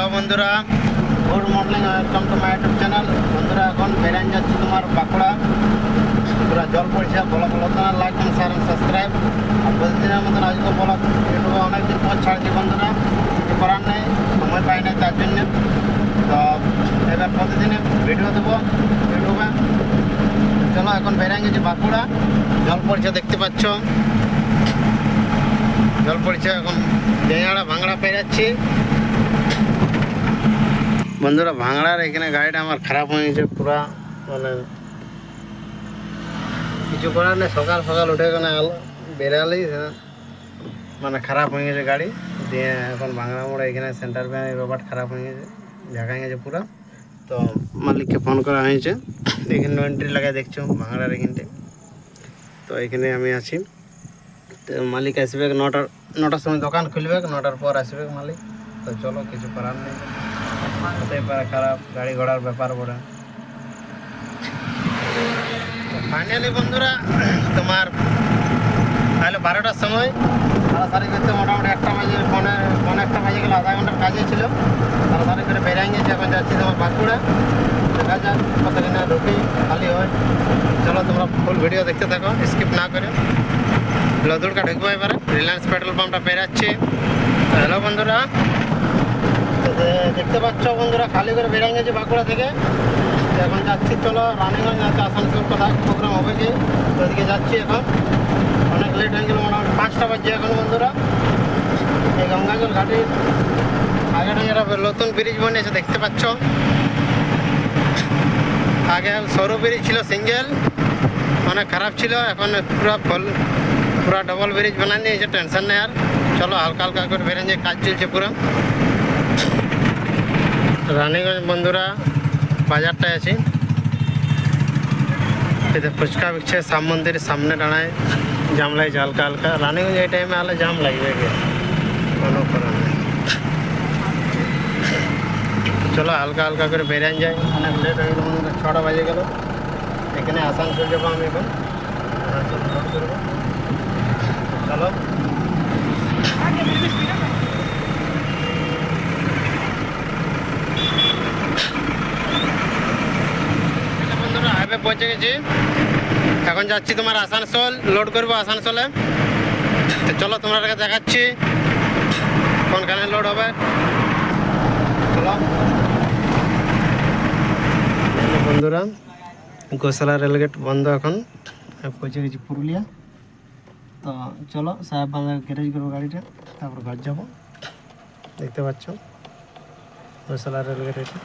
Hello বন্ধুরা, good morning welcome to my YouTube channel বন্ধুরা, এখন বেরান যাচ্ছি তোমার বাঁকুড়া। পুরা জল পড়ছে, বলো বলো তোমার like and share and subscribe আর প্রতিদিনের মতন আজকে বলো, ইউটিউবে অনেকদিন পর ছাড়ছি বন্ধুরা, কিছু করার নেই, সময় পাই নাই তার জন্য। তো এবার প্রতিদিনে ভিডিও দেবো ইউটিউবে। চলো, এখন বেরান গেছি বাঁকুড়া। জল পড়ছে, দেখতে পাচ্ছ। জল পড়ছে, এখন ডেঙাড়া ভাঙড়া পেরাচ্ছি বন্ধুরা, ভাঙড়ার এখানে গাড়িটা আমার খারাপ হয়ে গেছে পুরা মানে কিছু করার নেই, সকাল সকাল উঠে এখানে আলো বেরালেই মানে খারাপ হয়ে গেছে গাড়ি, দিয়ে এখন ভাঙড়া মোড়ে এখানে সেন্টার ব্যাংক রোবট খারাপ হয়ে গেছে ঝাঁকা গেছে পুরা। তো মালিককে ফোন করা হয়েছে, এখানে এন্ট্রি লাগাই দেখছ, ভাঙড়ার এখানটে তো এখানে আমি আছি। তো মালিক আসবে নটার নটার সময় দোকান খুলবে, নটার পর আসবে মালিক। তো চলো, কিছু করার নেই। হতেই পারে খারাপ গাড়ি ঘোড়ার ব্যাপার বলে ফাইনালি বন্ধুরা, তোমার তাহলে বারোটার সময় তাড়াতাড়ি করতে মোটামুটি একটা বাজে পনে পনে একটা বাজে গেলে, আধা ঘণ্টার কাজে ছিল। তাড়াতাড়ি করে বেরিয়ে গেছে এখন যাচ্ছি তোমার বাঁকুড়া। দেখা যাক, কতদিনে রুটি খালি হয়। চলো তোমরা ফুল ভিডিও দেখতে থাকো স্কিপ না করে। লদুরকা ঢুকবো এবারে, রিলায়েন্স পেট্রোল পাম্পটা পেরাচ্ছি। হ্যালো বন্ধুরা। দেখতে পাচ্ছ বন্ধুরা, খালি করে বেরিয়ে গেছি বাঁকুড়া থেকে। এখন যাচ্ছি, চলো রানীগঞ্জ আছে আসানসোল কোথায় প্রোগ্রাম হবে কি? ওদিকে যাচ্ছি এখন। অনেক লেট হয়ে গেল, মোটামুটি পাঁচটা বাজছে এখন বন্ধুরা। এই গঙ্গাজল ঘাটির আগে এরা নতুন ব্রিজ বনেছে দেখতে পাচ্ছ? আগে সরু ব্রিজ ছিল সিঙ্গেল অনেক খারাপ ছিল, এখন পুরো ফল পুরো ডবল ব্রিজ বানাই নিয়েছে টেনশন নেই আর। চলো হালকা হালকা করে বেরিয়ে কাজ চলছে পুরো। রানীগঞ্জ বন্ধুরা, বাজারটায় আছি। এতে ফুচকা বিকছে সাম মন্দিরের সামনে দাঁড়ায়, জাম লাগছে হালকা হালকা। রানীগঞ্জ এই টাইমে আলে জাম লাগবে কোনো করার নেই। চলো হালকা হালকা করে বেরিয়ে যায় অনেক লেট হয়ে গেল বন্ধুরা ছটা বাজে গেল। এখানে আসানসোল যাব আমি এখন। চলো। বন্ধুরা পৌঁছে গেছি এখন যাচ্ছি তোমার আসানসোল লোড করব আসানসোলে। তো চলো তোমাদেরকে দেখাচ্ছি কোনখানে লোড হবে। চলো। বন্ধুরা, গোসালা রেলগেট বন্ধ এখন। পৌঁছে গেছি পুরুলিয়া। তো চলো, সাহেব গ্যারেজ করব গাড়িটা, তারপর ঘর যাব। দেখতে পাচ্ছ? গোসালা রেলগেট এটা।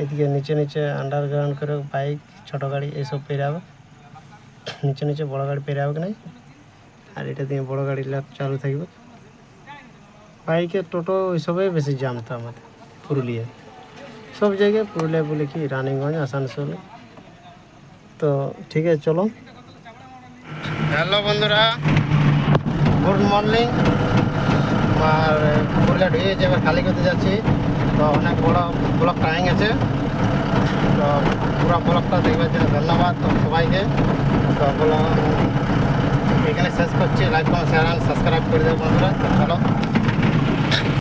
এদিকে নিচে নিচে আন্ডারগ্রাউন্ড করে বাইক ছোটো গাড়ি এইসব পেরাবে নিচে নিচে বড় গাড়ি পেরাবে নাই? আর এটা দিয়ে বড় গাড়ি চালু থাকবে। বাইকে টোটো ওইসবে বেশি জাম তো আমাদের, পুরুলিয়ায়। সব জায়গায় পুরুলিয়া বলে কি, রানিগঞ্জ, আসানসোল। তো ঠিক আছে, চলো। হ্যালো বন্ধুরা, গুড মর্নিং। আর পুরুলিয়া ঢুকে এবার করতে যাচ্ছি। তো অনেক বড় ব্লক টাইম আছে। তো পুরো ব্লকটা দেখবার জন্য ধন্যবাদ সবাইকে। তো এখানে শেষ করছি। লাইক করুন চ্যানেল সাবস্ক্রাইব করে দেবো বন্ধুরা। চলো।